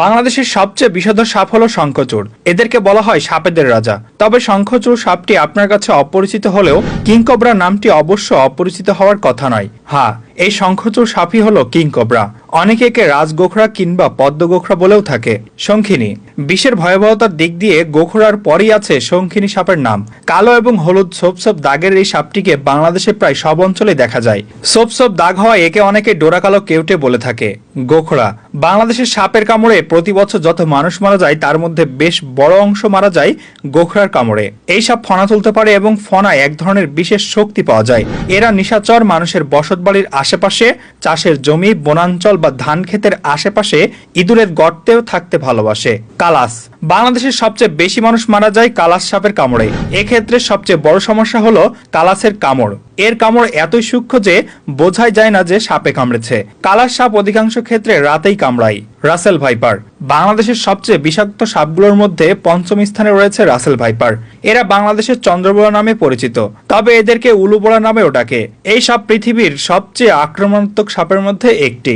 বাংলাদেশের সবচেয়ে বিষধর সাপ হলো শঙ্খচূড় এদেরকে বলা হয় সাপেদের রাজা। তবে শঙ্খচূড় সাপটি আপনার কাছে অপরিচিত হলেও কিংকবরা নামটি অবশ্য অপরিচিত হওয়ার কথা নয়। হ্যাঁ এই শঙ্খচূড় সাপই হলো কিংকবরা অনেকে একে রাজগোখরা কিংবা পদ্মগোখরা বলেও থাকে। শঙ্খিনী, বিষের ভয়াবহতার দিক দিয়ে গোখরার পরই আছে শঙ্খিনী সাপের নাম। কালো এবং হলুদ সোপ দাগের এই সাপটিকে বাংলাদেশে প্রায় সব অঞ্চলে দেখা যায়। সোপ দাগ হওয়ায় একে অনেকে ডোরাকালো কেউটে বলে থাকে। গোখরা, বাংলাদেশের সাপের কামড়ে প্রতি বছর যত মানুষ মারা যায়, তার মধ্যে বেশ বড় অংশ মারা যায় গোখরার কামড়ে। এই সাপ ফনা তুলতে পারে এবং ফনায় এক ধরনের বিশেষ শক্তি পাওয়া যায়। এরা নিশাচর মানুষের বসতবাড়ির আশেপাশে চাষের জমি, বনাঞ্চল বা ধান ক্ষেতের আশেপাশে ইঁদুরের গর্তেও থাকতে ভালোবাসে, কালাস। বাংলাদেশের সবচেয়ে বেশি মানুষ মারা যায় কালাস সাপের কামড়ে। এক্ষেত্রে সবচেয়ে বড় সমস্যা হলো কালাসের কামড়। এর কামড় এতই সূক্ষ্ম যে বোঝাই যায় না যে সাপে কামড়েছে। কালাস সাপ অধিকাংশ ক্ষেত্রে রাতেই কামড়ায়, রাসেল ভাইপার। বাংলাদেশের সবচেয়ে বিষাক্ত সাপগুলোর মধ্যে পঞ্চম স্থানে রয়েছে রাসেল ভাইপার। এরা বাংলাদেশের চন্দ্রবোড়া নামে পরিচিত, তবে এদেরকে উলুবোড়া নামেও ডাকে। এই সাপ পৃথিবীর সবচেয়ে আক্রমণাত্মক সাপের মধ্যে একটি।